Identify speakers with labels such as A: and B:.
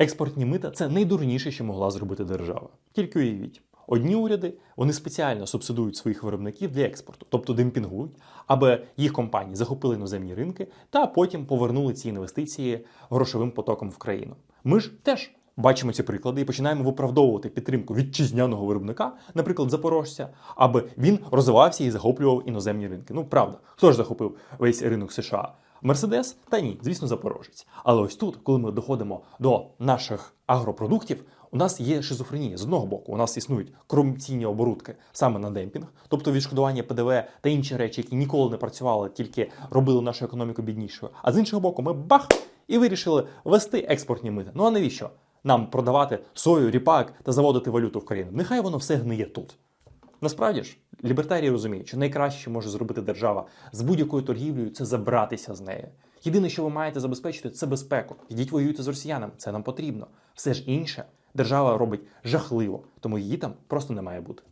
A: Експортні мита це найдурніше, що могла зробити держава. Тільки уявіть. Одні уряди вони спеціально субсидують своїх виробників для експорту, тобто демпінгують, аби їх компанії захопили іноземні ринки та потім повернули ці інвестиції грошовим потоком в країну. Ми ж теж бачимо ці приклади і починаємо виправдовувати підтримку вітчизняного виробника, наприклад, запорожця, аби він розвивався і захоплював іноземні ринки. Ну правда, хто ж захопив весь ринок США? Мерседес? Та ні, звісно, запорожець. Але ось тут, коли ми доходимо до наших агропродуктів, у нас є шизофренія. З одного боку, у нас існують корупційні оборудки саме на демпінг, тобто відшкодування ПДВ та інші речі, які ніколи не працювали, тільки робили нашу економіку біднішою. А з іншого боку, ми бах і вирішили ввести експортні мити. Ну а навіщо? Нам продавати сою, ріпак та заводити валюту в країну. Нехай воно все гниє тут. Насправді ж, лібертарії розуміють, що найкраще, що може зробити держава з будь-якою торгівлею, це забратися з неї. Єдине, що ви маєте забезпечити, це безпеку. Йдіть воюйте з росіянами, це нам потрібно. Все ж інше держава робить жахливо, тому її там просто не має бути.